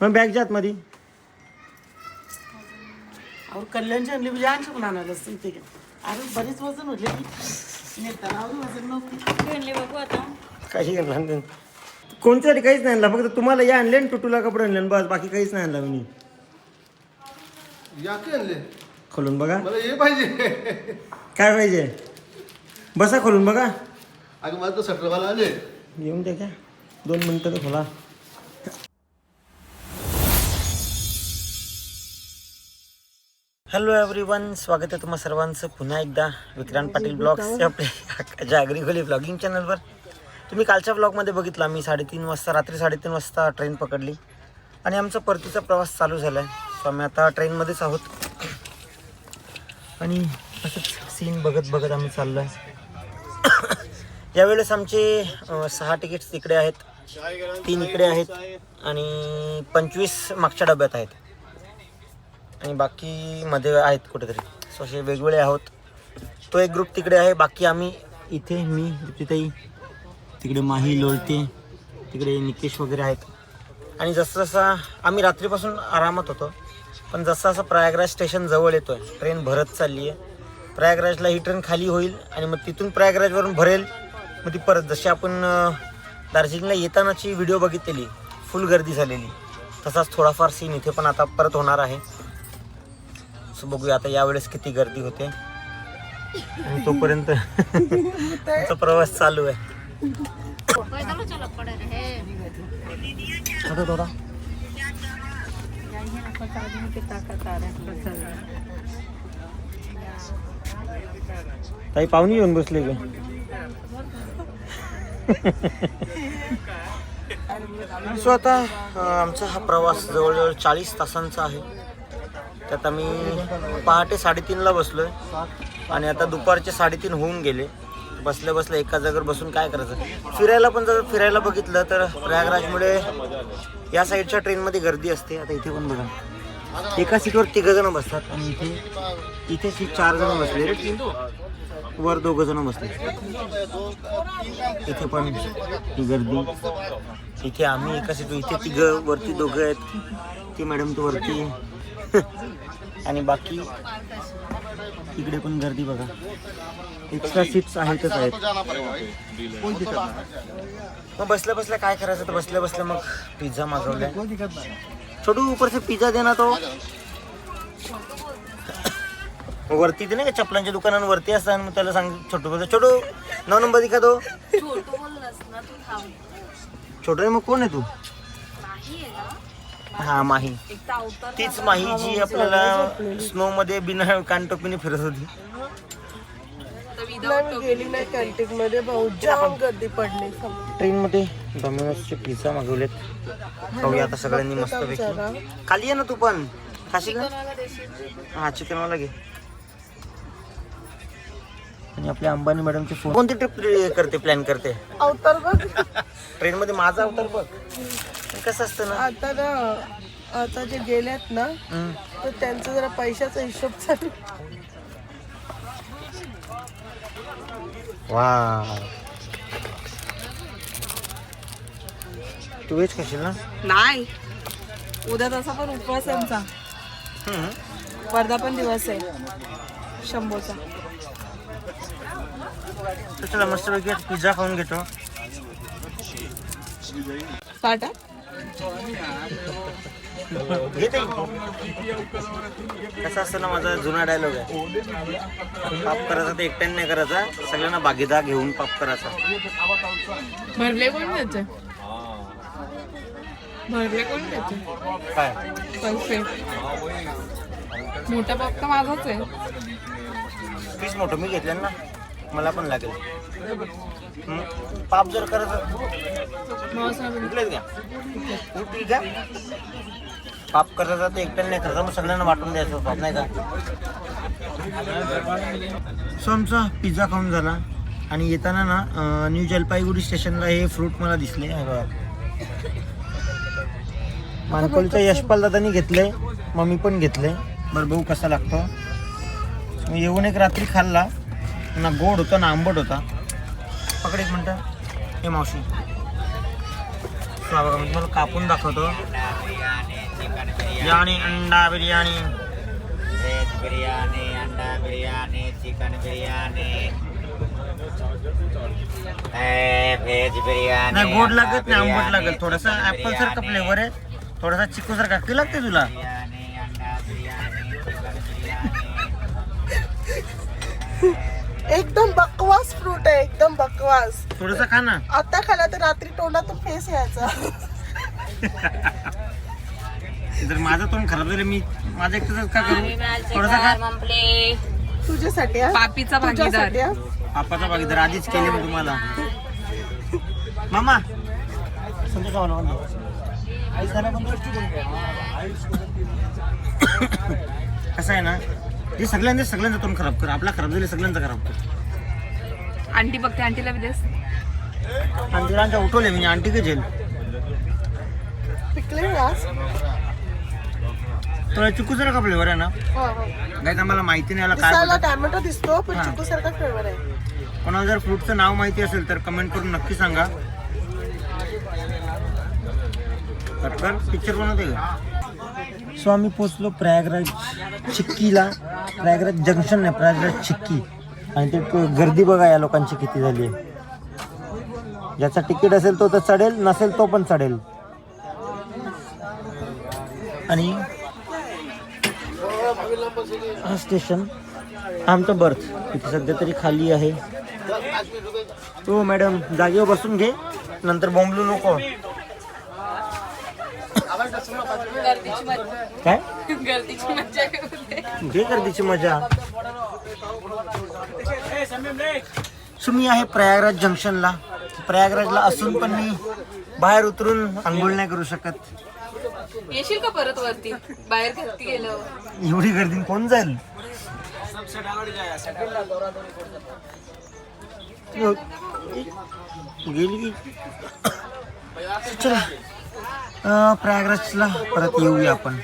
मग बॅग जात मधी. और कल्याणची आणली म्हणजे आणखी म्हणून आणायला सांगते का अरे बरीच वजन होते. नेताना आणले बघू आता. काही आणलं कोणत्यासाठी काहीच नाही आणलं. फक्त तुम्हाला या आणले आणि टुटूला कपडे आणले आणि बस बाकी काहीच नाही आणलं मी. आणले? खोलून बघा. हे पाहिजे. काय पाहिजे? बसा खोलून बघा. अगं मला तो सटरवाला आले येऊन द्या का दोन मिनटं तर खोला. हॅलो एव्हरीवन स्वागत आहे तुम्हा सर्वांचं. पुन्हा एकदा विक्रांत पाटील ब्लॉग्स आपल्या जागरी खोली ब्लॉगिंग चॅनलवर तुम्ही कालच्या ब्लॉगमध्ये बघितला मी साडेतीन वाजता रात्री साडेतीन वाजता ट्रेन पकडली. आणि आमचा परतीचा प्रवास चालू झाला आहे सो आम्ही आता ट्रेनमध्येच आहोत. आणि असंच सीन बघत बघत आम्ही चाललो आहे यावेळेस आमचे सहा तिकीट्स इकडे आहेत तीन इकडे आहेत आणि पंचवीस मागच्या डब्यात आहेत. आणि बाकी मध्ये आहेत कुठेतरी. सो असे वेगवेगळे आहोत. तो एक ग्रुप तिकडे आहे बाकी आम्ही इथे मी तिथेही तिकडे माही लोळते तिकडे निकेश वगैरे आहेत. आणि जसं आम्ही रात्रीपासून आरामात होतो पण जसं असं प्रयागराज स्टेशन जवळ येतो आहे ट्रेन भरत चालली आहे. प्रयागराजला ही ट्रेन खाली होईल आणि मग तिथून प्रयागराजवरून भरेल. मग ती परत जशी आपण दार्जिलिंगला येतानाची व्हिडिओ बघितलेली फुल गर्दी झालेली. तसाच थोडाफार सीन इथे पण आता परत होणार आहे. सो बघूया आता यावेळेस किती गर्दी होते. आणि तोपर्यंत आमचा प्रवास चालू आहे. थोडा ताई पाहुणे येऊन बसले गे सो आता आमचा हा प्रवास जवळजवळ चाळीस तासांचा आहे. त्यात आम्ही पहाटे साडेतीनला बसलोय. आणि आता दुपारचे साडेतीन होऊन गेले. बसल्या बसल्या एका जागेवर बसून काय करायचं? फिरायला पण जर फिरायला बघितलं तर प्रयागराजमुळे या साईडच्या ट्रेनमध्ये गर्दी असते. आता इथे पण बघा. एका सीटवर तिघंजणं जण बसतात आणि इथे इथे सीट चार जण बसले. रे वर दोघं जण बसले. इथे पण ही गर्दी. इथे आम्ही एका सीट इथे तिघं वरती दोघं आहेत. ती मॅडम तू वरती. आणि बाकी इकडे पण गर्दी बघा. एक्स्ट्रा सीट्स आहेतच आहेत. मग बसल्या बसल्या काय करायचं तर बसल्या बसल्या मग पिझ्झा मागवलाय. छोटू ऊपर से पिझ्झा देना तो. वरती ते नाही का चपलांच्या दुकानांवरती असतात मग त्याला सांग छोटू बोलतो छोटू नऊ नंबर दिखा दो छोटू बोललास ना तू छोटू मग कोण आहे तू? नाही आहे ना. हा माही. तीच माही जी आपल्याला स्नो मध्ये बिना कानटोपीने फिरत होती. नाही मी गेली नाही कॅन्टीन मध्ये भाऊ जाम गर्दी पडली ट्रेन मध्ये डॉमिनोजचे पिझ्झा मागवलेत. खाऊया आता सगळ्यांनी मस्त खाली ये ना तू पण. खाशील का? हा चिकनवाला घे. आणि आपल्या अंबानी मॅडमचे फोन कोणती ट्रिप करते प्लॅन करते? अवतार बघ. ट्रेन मध्ये माझा अवतार बघ. कसं असतं ना? आता ना आता जे गेलेत ना. तर त्यांचा जरा पैशाचा हिशोब चालू. वा. तू वेज खाशील ना? नाही. उद्या तसा पण उपवास आहे आमचा. वर्धापन दिवस आहे. शंभोचा. तर चला मस्त पैकी पिझ्झा खाऊन घेतो. कसं असतं ना माझा जुना डायलॉग आहे. पाप करायचा ते एकट्याने नाही करायचा. सगळ्यांना बागेदा घेऊन पाप करायचा. भरले कोण त्याचे? भरले कोण त्याचे? काय? पैसे. मोठा बाप तर माझाच आहे. पीस मोठं मी घेतलं ना. मला पण लागेल. पाप जर करत इकडेच घ्या. तू घ्या. पाप करत ते एकट्याने नाही करायचा मग सगळ्यांना वाटून द्यायचं. पाप नाही का सो आमचा पिझ्झा खाऊन झाला. आणि येताना ना अं, न्यू जलपाईगुडी स्टेशनला हे फ्रूट मला दिसले. हे बघा. यशपाल दादानी घेतले मग मी पण घेतले बरं बघू कसा लागतो. मी येऊन एक रात्री खाल्ला. ना गोड होता ना आंबट होता. पकड एक मिनटं. हे मावशी. बघा मी तुम्हाला कापून दाखवतो. बिर्याणी अंडा बिर्याणी. व्हेज बिर्याणी अंडा बिर्याणी चिकन बिर्याणी. व्हेज बिर्याणी नाही गोड लागत नाही आंबट लागेल थोडासा ऍपल सारखा फ्लेवर आहे. थोडासा चिकू सारखा की लागते तुला? एकदम बकवास फ्रूट आहे एकदम बकवास. थोडासा खा ना. आता खाला तर रात्री तोंडातून फेस यायचा. जर माझं तोंड खराब झालं मी माझं एकटंच का करू? थोडासा खा. तुझ्यासाठी हा? पापीचा भागीदार. तुझ्यासाठी हा? पापाचा भागीदार आधीच केले मी तुम्हाला. मामा. आवाला बंद कर. कसं आहे ना? हे सगळ्यांचे सगळ्यांचं तोंड खराब कर आपला खराब झाले सगळ्यांचं खराब कर आंटी बघते आंटीला बी देस आणि तिला उठवले म्हणजे आंटी के झेल पिकले? तुला चिकू जरा का फ्लेवर आहे ना हो, हो. काय मला माहिती नाही याला काय दिसायला बोलतात. टॅमॅटो दिसतो पण. चिकू सारखा फ्लेवर आहे कोणाला जर फ्रूटचं नाव माहिती असेल तर कमेंट करून नक्की सांगा पटकन पिक्चर बनवते का सो आम्ही पोचलो प्रयागराज चिक्कीला. प्रयागराज जंक्शन नाही प्रयागराज चिक्की. आणि ते गर्दी बघा या लोकांची किती झाली आहे. ज्याचा तिकीट असेल तो तर चढेल नसेल तो पण चढेल. आणि हा स्टेशन आमचं बर्थ इथे सध्या तरी खाली आहे. हो मॅडम जागेवर बसून घे. नंतर बोंबलू नको. काय? गर्दीची मजा होते घे गर्दीची मजा? सो मी आहे प्रयागराज जंक्शनला. प्रयागराजला असून पण मी बाहेर उतरून आंघोळ नाही करू शकत. येशील का परत वरती? बाहेर घरती गेलं एवढी गर्दी कोण जाईल? गेली की? चला. प्रयागराजला परत येऊया आपण.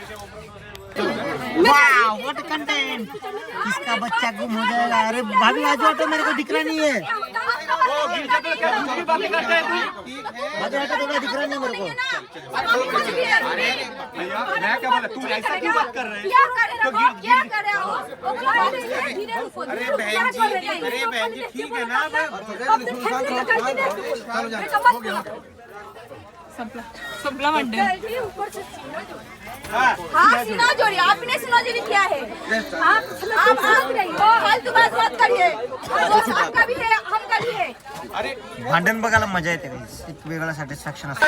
वाह व्हाट कंटेंट किसका बच्चा गुम हो जाएगा अरे भाभी आज ऑटो मेरे को दिख रहा नहीं है. भाभी ऑटो थोड़ा दिख रहा नहीं मेरे को. संपला हाँ सीना जोड़ी आपने सीना जोड़ी किया है। आप आप आप फालतू बात मत करिए। आपका भी है हम का भी है। भांडण बघायला मज़ा येते. एक वेगळा सॅटिस्फॅक्शन असतं.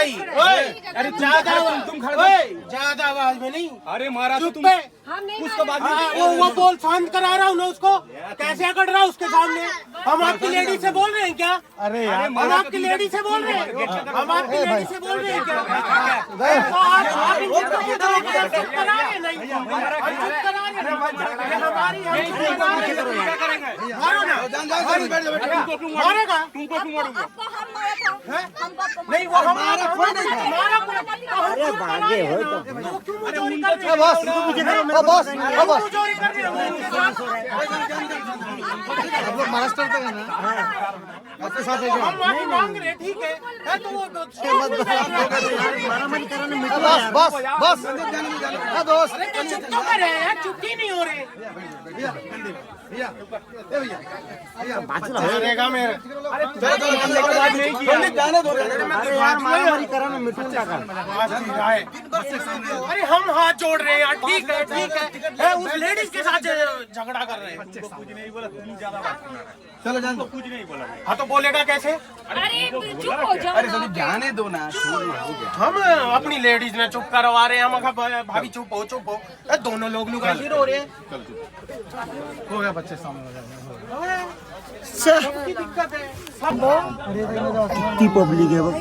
अरे ज़्यादा आवाज़ तुम खड़े ज़्यादा आवाज़ में नहीं अरे महाराज चुप पे उसको बाद में वो वो बोल शांत करा रहा हूँ ना उसको। कैसे अकड़ रहा हूँ उसके सामने? हम आपकी लेडी से बोल रहे हैं क्या? अरे हम आपकी लेडी से बोल रहे हैं। हम आपकी लेडी से बोल रहे हैं क्या? आप आप इनको चुप करा- चुप करा रहे नहीं चुप करा रहे हैं। ये हमारी हम चुप करा रहे हैं। मारो ना। मारेगा? हम हम नहीं वो हमारा कोई नहीं था। हमारा कोई अरे भागे हो तो अरे उनका बस मुझे करो, मेरे को पता नहीं है। चोरी कर रहे हो महाराष्ट्र तक है ना आपके साथ है हम माफी मांग रहे हैं, ठीक है है तो वो बस या. बस बस हाँ दोस्त अरे तो चुप तो कर रहे हैं चुप ही नहीं हो रहे भैया भैया ए भैया बाजूला हो. रहेगा मेरे अरे नहीं किया। जाने दो। अरे अरे हम हाथ जोड़ रहे हैं यार। ठीक है ठीक है। है उस लेडीज़ के साथ झगड़ा कर रहे हैं। कुछ नहीं बोला चलो जान दो। हाँ तो बोलेगा कैसे? अरे चुप हो जाओ ना जाने दो ना हम अपनी लेडीज़ ने चुप करवा रहे हैं। हम भाभी चुप हो चुप हो। दोनों लोग लुगाई फिर हो रहे हैं। हो गया बच्चे सामने च्या. की ती पब्लिक आहे बघ.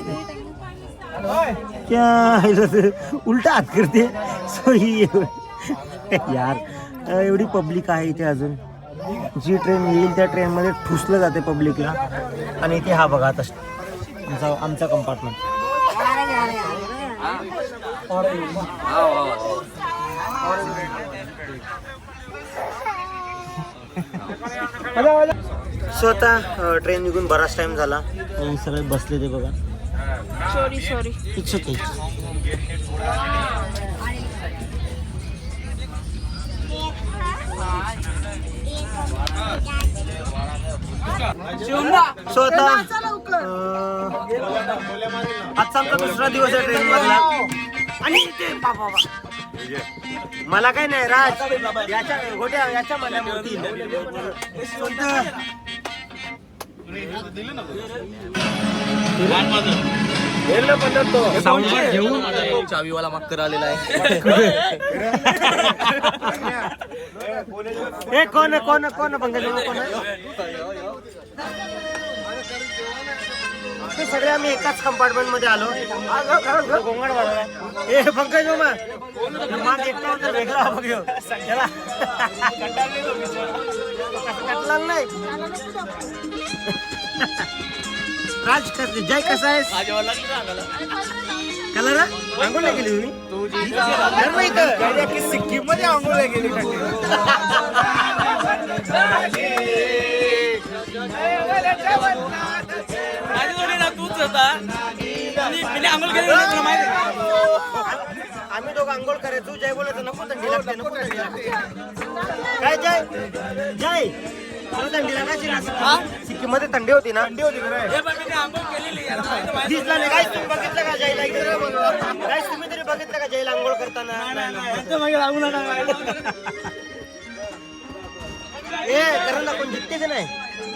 क्या उलटा हात करते. सो यार एवढी पब्लिक आहे इथे अजून. जी ट्रेन येईल त्या ट्रेनमध्ये ठुसलं जाते पब्लिकला. आणि इथे हा बघा आता. आमचा आमचा कंपार्टमेंट सो आता ट्रेन निघून बराच टाइम झाला. सगळे बसले ते बघा. Sorry sorry it's okay so आता अं, आजचा आमचा दुसरा दिवस आहे ट्रेन मधला. आणि ते बाबा बाबा. मला काय नाही राज. याच्या गोट्या याच्या मला मोठी चावीवाला मक्कर आलेला आहे कोण कोण कोण आहे, पंकज कोण ते सगळे आम्ही एकाच कंपार्टमेंटमध्ये आलो गोंगड वाढवा हे पंकज मामा माग एकटा होता वेगळा हा बघ ह्यो. त्याला कटला नाही राज कर जय कसा आहेस कलर आंघोळ नाही गेली तुम्ही सिक्कीममध्ये आंघोळ नाही. गेली आम्ही दोघं आंघोळ करायचो. जय बोलायचं नको थंडी लागते नको थंडी लागते. काय जय? जय. तुला थंडी लागायची ना? थंडी होती ना? थंडी होती दिसला नाही. काय तुम्ही बघितलं का जयला? काय तुम्ही तरी बघितलं का जयला आंघोळ करताना? ए करण ना कोण जिंकते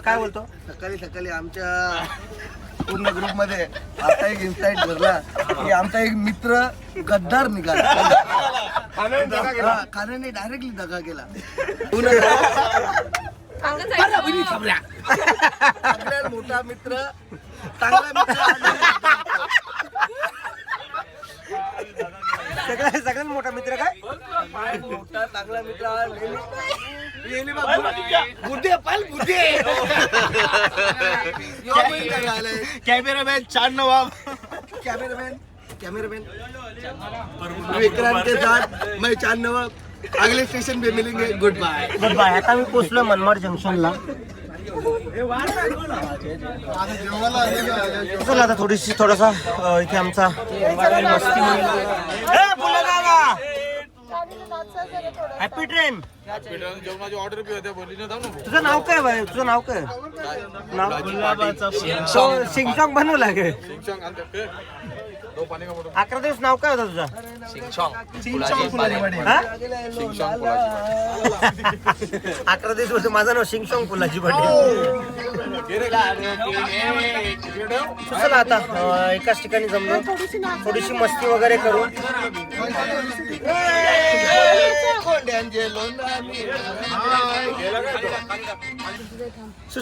काय बोलतो? सकाळी सकाळी आमच्या पूर्ण ग्रुपमध्ये आता एक इन्साइट धरला की आमचा एक मित्र गद्दार निघाला. खाण्याने डायरेक्टली दगा केला. सगळ्यात मोठा मित्र चांगला मित्र सगळ्यात सगळ्यात मोठा मित्र काय? मोठा चांगला मित्र बुद्धे पाल बुद्धे कैमरामैन चार नवाब कैमरामैन कैमरामैन. विक्रांत के साथ मैं चार नवाब अगले स्टेशन पे मिलेंगे गुड बाय बरं बाय आता मी पोचलो मनमाड जंक्शनला चला आता थोडीशी थोडासा इथे आमचा तुझं नाव काय बाय तुझं नाव काय नाव शिंगचॉंग बनवला काय अकरा दिवस नाव काय होतं तुझं हा? अकरा दिवस होतं माझं नाव शिंगचॉंग फुलाची पाटील चला आता अं, एकाच ठिकाणी जमलो थोडीशी मस्ती वगैरे करू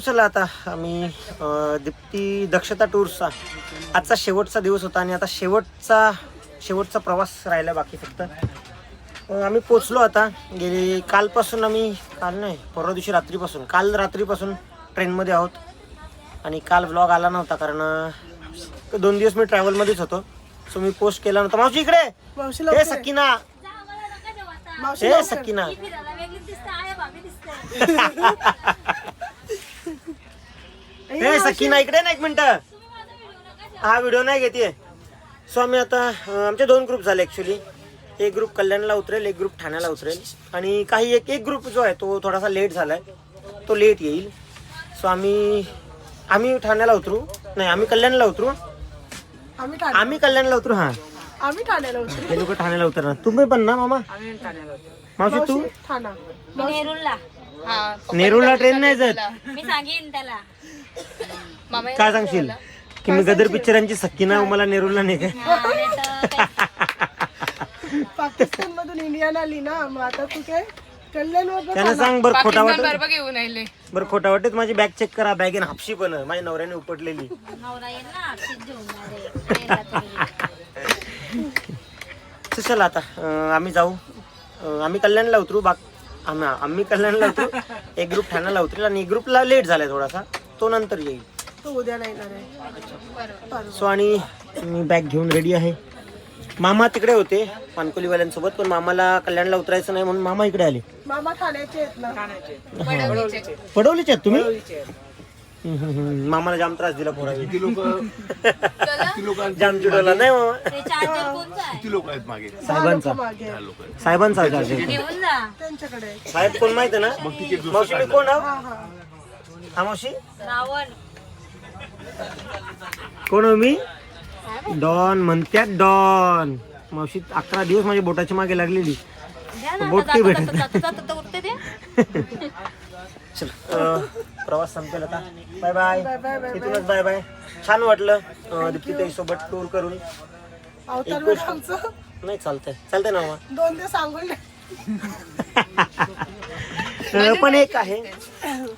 चला आता आम्ही दीप्ती दक्षता टूर्सचा आजचा शेवटचा दिवस होता आणि आता शेवटचा शेवटचा प्रवास राहिला बाकी फक्त. आम्ही पोचलो आता गेली कालपासून आम्ही काल नाही परवा दिवशी रात्रीपासून काल रात्रीपासून ट्रेनमध्ये आहोत. आणि काल ब्लॉग आला नव्हता कारण दोन दिवस मी ट्रॅव्हलमध्येच होतो. सो मी पोस्ट केला नव्हता. मावशी इकडे! मावशी हे सकिना! हे. सकिना! हे सकिना इकडे ना एक मिनिट. हा व्हिडिओ नाही घेते सो आम्ही आता आमचे दोन ग्रुप झाले ऍक्च्युली एक ग्रुप कल्याणला उतरेल एक ग्रुप ठाण्याला उतरेल. आणि काही एक एक ग्रुप जो आहे तो थोडासा लेट झालाय. तो लेट येईल. सो आम्ही आम्ही ठाण्याला उतरू. नाही आम्ही कल्याणला उतरू. आम्ही ठाणे आम्ही कल्याणला उतरू हा. आम्ही ठाण्याला उतरू. हे लोक ठाण्याला उतरणार. तुम्ही पण ना मामा? मावशी तू? ठाणा. नेरूळला ट्रेन नाही जात. मी सांगेन त्याला. काय सांगशील? की मी गदर पिक्चरांची सक्कीना मला नेरूळला नाही काय? पाकिस्तान मधून इंडियाला आली ना मग आता तू काय त्यानं सांग बरं खोटा पाकिस्तान वाटत. बरोबर आले बरं खोटा वाटत माझी बॅग चेक करा बॅगेन हापशी पण आहे. माझ्या नवऱ्याने उपटलेली. तर चला आता. अं, आम्ही जाऊ. अं, आम्ही कल्याणला उतरू. बाक आम्ही आम्ही कल्याणला उतरू एक ग्रुप ठाण्याला उतरेल आणि एक ग्रुपला लेट झालाय थोडासा. तो नंतर येईल. तो उद्या नाही येणार आहे. सो आणि मी बॅग घेऊन रेडी आहे. मामा तिकडे होते पानकोलीवाल्यांसोबत पण मामाला कल्याणला उतरायचं नाही म्हणून मामा इकडे आले. मामा खाण्याचे आहेत ना. पडवलीचे आहेत. तुम्ही. मामाला जाम त्रास दिला पोरा जाम चिडवला नाही मामा? साहेबांचा. मागे. साहेबांचा चार्जर. त्यांच्याकडे आहे. साहेब कोण माहिती आहे ना? मावशी मी कोण आहो? हा मावशी? कोण हो मी? डॉन म्हणत्यात डॉन. मावशी अकरा दिवस माझ्या बोटाच्या मागे लागलेली. बोट काही भेटत. चल अं, प्रवास संपेल आता. बाय बाय इथूनच बाय बाय छान वाटलं अं, दीप्तीताई सोबत टूर करून नाही चालतंय. चालतंय ना मामा? दोन दिवस सांगून पण एक आहे.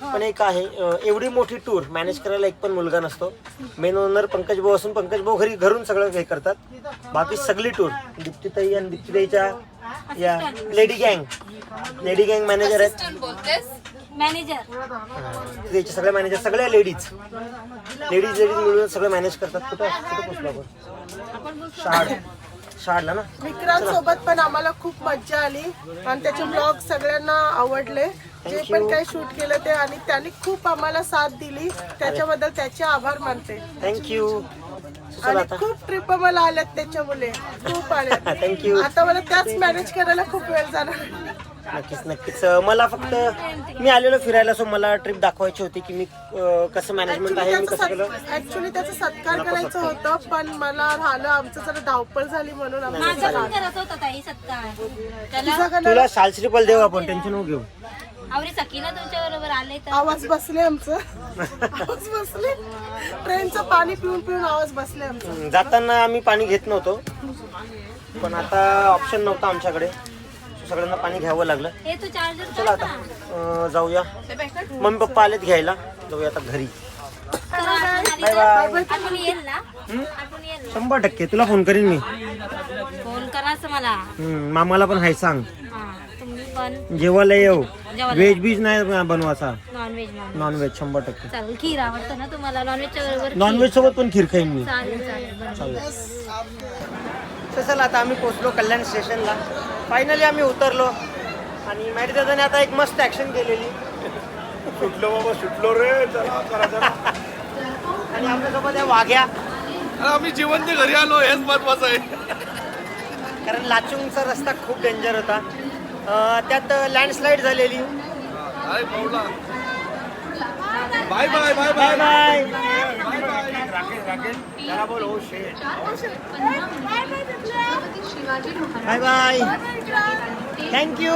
पण एक आहे एवढी मोठी टूर मॅनेज करायला एक पण मुलगा नसतो. मेन ओनर पंकज भाऊ असून पंकज भाऊ घरी घरून सगळं हे करतात. बाकी सगळी टूर दीप्तीताई आणि दीप्तीताईच्या या लेडी गँग लेडी गँग मॅनेजर आहेत. बोलतेस त्याचे सगळे मॅनेजर सगळ्या लेडीज लेडीज लेडीज मिळून सगळं मॅनेज करतात. कुठं कुठं पोचलो आपण? शाड. शाडला ना? विक्रांत सोबत पण आम्हाला खूप मज्जा आली. आणि त्याचे ब्लॉग सगळ्यांना आवडले. जे पण काही शूट केलं ते आणि त्यांनी खूप आम्हाला साथ दिली. त्याच्याबद्दल त्याचे आभार मानते. थँक्यू चला आणि आता. खूप ट्रिप मला आल्यात त्याच्यामुळे. खूप आल्यात. Thank you. आता मला त्याच मॅनेज करायला खूप वेळ जाणार. नक्कीच नक्कीच. मला फक्त मी आलेलो फिरायला सो मला ट्रिप दाखवायची होती की मी अं, कसं मॅनेजमेंट आहे मी कसं केलं. ऍक्च्युली त्याचा सत्कार करायचं होतं पण मला राहिलं आमचं जरा धावपळ झाली म्हणून आमचं करत होता ताई सत्कार. त्याला तुझा का तुला सालश्रीपल देऊ आपण टेन्शन नको घेऊ. आवरी सकीना तुमच्या बरोबर आले तर. आवाज बसले आमचं. आवाज बसले. ट्रेनचं पाणी पिऊन पिऊन आवाज बसले आमचं. जाताना आम्ही पाणी घेत नव्हतो. पण आता ऑप्शन नव्हता आमच्याकडे. सगळ्यांना पाणी घ्यावं लागलं. तू चार्जर चला आता अं, जाऊया. मम्मी पप्पा आलेत घ्यायला. जाऊया आता घरी. बाय बाय आठवण येईल ना? आठवण येईल शंभर टक्के तुला फोन करीन मी. फोन करायचं मला. हम्म, मामाला पण हाय सांग. हा तुम्ही पण. जेवायला येऊ. जेवायला. व्हेज बीज नाही बनवायचा. नॉनव्हेज म्हणून नॉनव्हेज शंभर टक्के. चालेल खीर आवडतं ना तुम्हाला? नॉनव्हेजच्या बरोबर नॉनव्हेज सोबत पण खीर खाईन मी. चालेल चालेल बरं. तर चला आता आम्ही पोहोचलो कल्याण स्टेशनला फायनली आम्ही उतरलो. आणि मॅडी दादाने आता एक मस्त ऍक्शन केलेली. सुटलो बाबा सुटलो रे. चला करा चला. आणि आपल्यासोबत या वाघ्या. आम्ही जिवंत घरी आलो हेच महत्वाचं आहे. कारण लाचुंगचा रस्ता खूप डेंजर होता. अं, त्यात लँडस्लाईड झालेली. अरे पाऊला bye bye bye bye. Bye bye. Bye bye. Thank you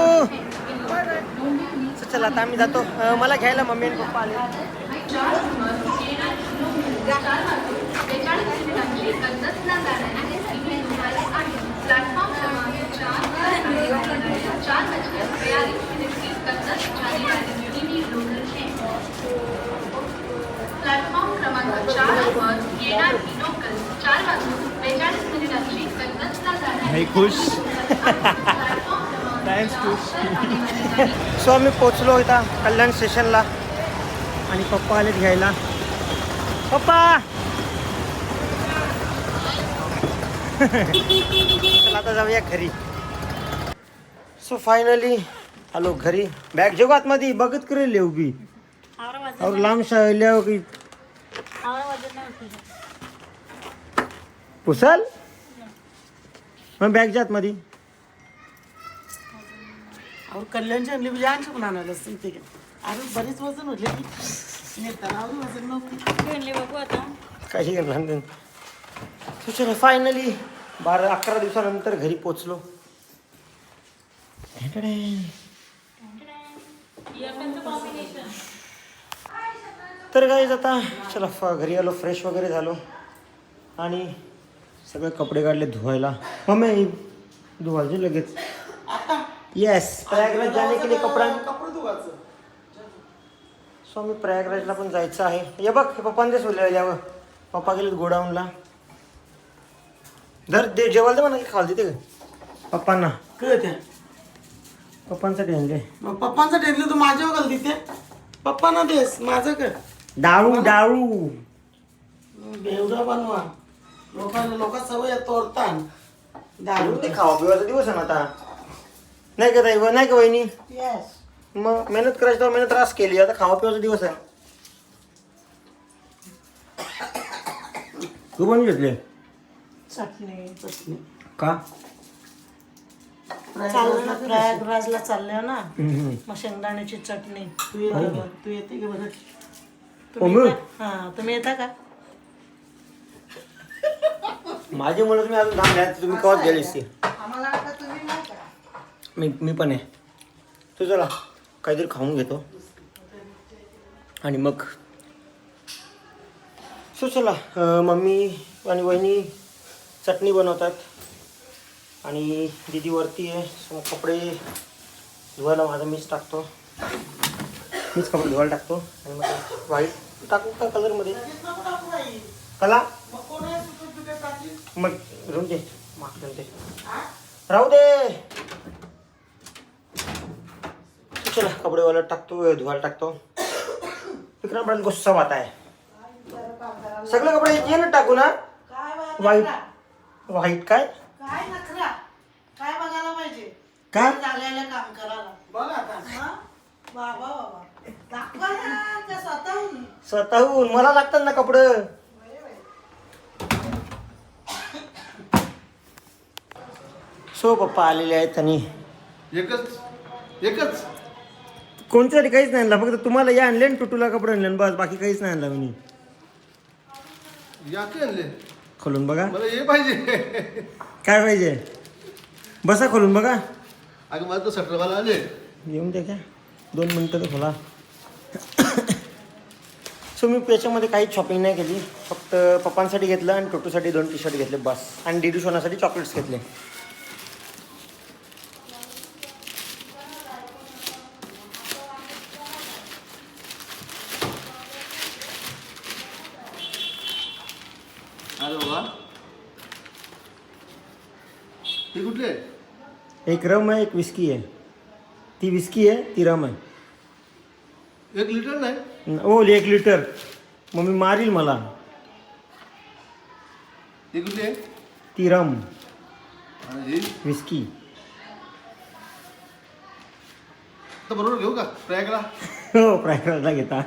चला आता आम्ही जातो. मला घ्यायला मम्मी आणि पप्पा आले. प्लॅटफॉर्म क्रमांक येणारी लोकल चार वाजून बेचाळीस मिनिटांची कन्नसला जाणार खुश. सो आम्ही पोचलो इथं कल्याण स्टेशनला आणि पप्पा आले घ्यायला. पप्पा! चला आता जाऊया घरी. सो फायनली आलो घरी. बॅग जेव आतमध्ये? बघत करेल येऊ और लांब शाळेल्या की? पुसल मग बॅग जात मध्ये और कल्याणची आणली म्हणजे आणशी पण आणायला असते इथे? अरे बरीच वजन होते. की नेताना अजून वजन नव्हती. काही करणार नाही So, चलो फायनली बारा अकरा दिवसानंतर घरी पोचलो. तर काय आता चला फ- घरी आलो फ्रेश वगैरे झालो. आणि सगळे कपडे काढले धुवायला. मम्मी धुवायचे लगेच. येस प्रयागराज जाने के लिए कपडा. कपडे धुवायचं स्वामी प्रयागराजला पण जायचं आहे. हे बघ हे पप्पांनी सोडले यावं पप्पा गेलेत गोडाऊनला. धर दे जेवायला दे म्हणा खाल देते. का पप्पांना. काय ते पप्पांसाठी आणले मग पप्पांचं टेरले तू माझ्यावर घाल तिथे पप्पांना देस माझं काय डाळू डाळू बेवडा बनवा. लोकांना लोक सवय तोडतान. दारू ते खावा पिवायचा दिवस आहे ना आता. नाही का ताई नाही का वहिनी? येस मग मेहनत करायची तर मेहनत त्रास केली आता खावा पिवायचा दिवस आहे. तू पण घेतले? चटणी चटणी. का? चाललं प्रयागराजला चालल्या ना. हम्म. मग शेंगदाण्याची चटणी. तू येते का? तू येते का बरं? तुम्ही. येता? हा तुम्ही येता का? माझी मुलं तुम्ही अजून थांबल्या तुम्ही कवाच गेले असते आम्हाला वाटतं तुम्ही नाही का? मी मी पण आहे. तू चला काहीतरी खाऊन घेतो. आणि मग? सो चला अं, मम्मी आणि वहिनी चटणी बनवतात. आणि दिदी वरती आहे सो मग कपडे धुवायला माझा मीच टाकतो. मीच कपडे धुवायला टाकतो. आणि मग व्हाईट टाकू का कलरमध्ये? कला? मग राहून दे. मागचं ते राहू दे. चला कपडे वाला टाकतो धुवायला टाकतो. विक्रम पण गुस्सा वाता आहे सगळे कपडे ये ना टाकू ना. व्हाईट व्हाईट काय? काय नखरा? काय बघायला पाहिजे? काय? झालेलं काम करायला. बघ आता. हा? बाबा बाबा. दाखवा ना का स्वतःहून. स्वतःहून. मला लागतात ना कपडं. सो पप्पा आलेले आहेत आणि एकच एकच. कोणत्यासाठी काहीच नाही आणला. फक्त तुम्हाला या आणले आणि टुटूला कपडे आणले आणि बस बाकी काहीच नाही आणला मी. आणले? खोलून बघा. मला हे पाहिजे. काय पाहिजे? बसा खोलून बघा. अगं मला तर सटरवाला आले. येऊन द्या क्या दोन मिनटं तर खोला. सो मी याच्यामध्ये काहीच शॉपिंग नाही केली. फक्त पप्पांसाठी घेतलं आणि टोटूसाठी दोन टी शर्ट घेतले बस. आणि डीडू सोनासाठी चॉकलेट्स घेतले. कुठले? एक रम आहे एक विस्की आहे. ती विस्की आहे ती रम आहे. एक लिटर नाही? ओ एक लिटर. मग मी मारील मला. हे कुठली आहे? ती रम. आणि ही? विस्की. तर बरोबर घेऊ का? प्रयागला? हो प्रायक्रला घेता.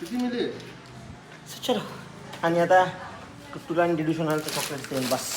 किती मिळते आणि आता टुट्टूला आणि डिडू सोनाला चॉकलेट देईन बस.